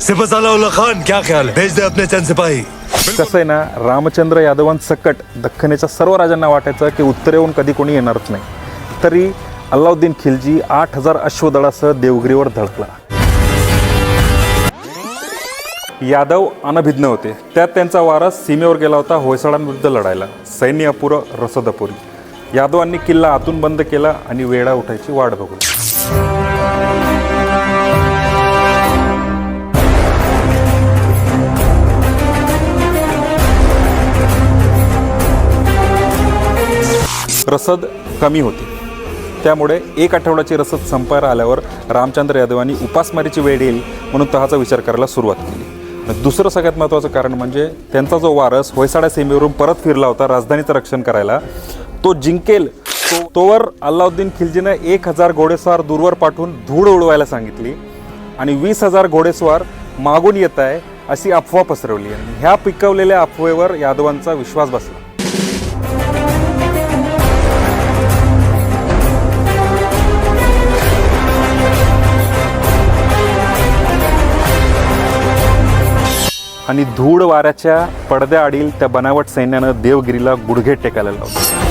सिपह खान क्या ख्याल? भेज दे अपने चंद सिपाही। कसं आहे ना रामचंद्र यादवांसकट दख्खनेच्या सर्व राजांना वाटायचं की उत्तरेहून कधी कोणी येणारच नाही. तरी अल्लाउद्दीन खिलजी आठ हजार अश्वदळासह देवगिरीवर धडकला. यादव अनभिज्ञ होते. त्यात त्यांचा वारस सीमेवर गेला होता होयसाळांविरुद्ध लढायला. सैन्य अपुरं रसद अपुरी. यादवांनी किल्ला आतून बंद केला आणि वेळा उठायची वाट बघू रसद कमी होती. त्यामुळे एक आठवड्याची रसद संपायला आल्यावर रामचंद्र यादवांनी उपासमारीची वेळ येईल म्हणून तहाचा विचार करायला सुरुवात केली. दुसरं सगळ्यात महत्त्वाचं कारण म्हणजे त्यांचा जो वारस होयसाड्या सीमेवरून परत फिरला होता राजधानीचं रक्षण करायला तो जिंकेल. तो तोवर अल्लाउद्दीन खिलजीनं एक हजार घोडेस्वार दूरवर पाठवून धूळ उडवायला सांगितली आणि वीस हजार घोडेस्वार मागून येत आहे अशी अफवा पसरवली. आणि ह्या पिकवलेल्या अफवेवर यादवांचा विश्वास बसला. आणि धूळ वाऱ्याच्या पडद्याआडील त्या बनावट सैन्यानं देवगिरीला गुडघे टेकायला लावले.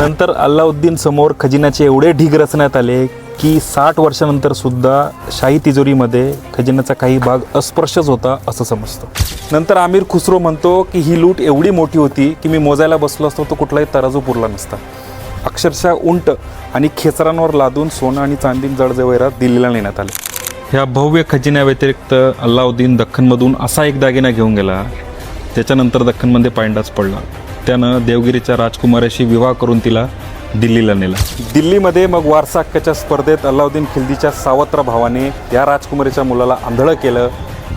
नंतर अल्लाउद्दीन समोर खजिन्याचे एवढे ढीग रचण्यात आले की साठ वर्षानंतर सुद्धा शाही तिजोरीमध्ये खजिन्याचा काही भाग अस्पर्शच होता असं समजतं. नंतर आमिर खुसरो म्हणतो की ही लूट एवढी मोठी होती की मी मोजायला बसलो असतो तो कुठलाही तराजू पुरला नसता. अक्षरशः उंट आणि खेचरांवर लादून सोनं आणि चांदी जडजवैरात दिल्लीला नेण्यात आले. ह्या भव्य खजिन्याव्यतिरिक्त अल्लाउद्दीन दख्खनमधून असा एक दागिना घेऊन गेला त्याच्यानंतर दख्खनमध्ये पायंडाच पडला. त्यानं देवगिरीच्या राजकुमाराशी विवाह करून तिला दिल्लीला नेला. दिल्लीमध्ये मग वारसा हक्काच्या स्पर्धेत अल्लाउद्दीन खिल्दीच्या सावत्र भावाने या राजकुमारीच्या मुलाला आंधळं केलं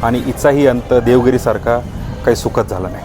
आणि हिचाही अंत देवगिरीसारखा काही सुखद झाला नाही.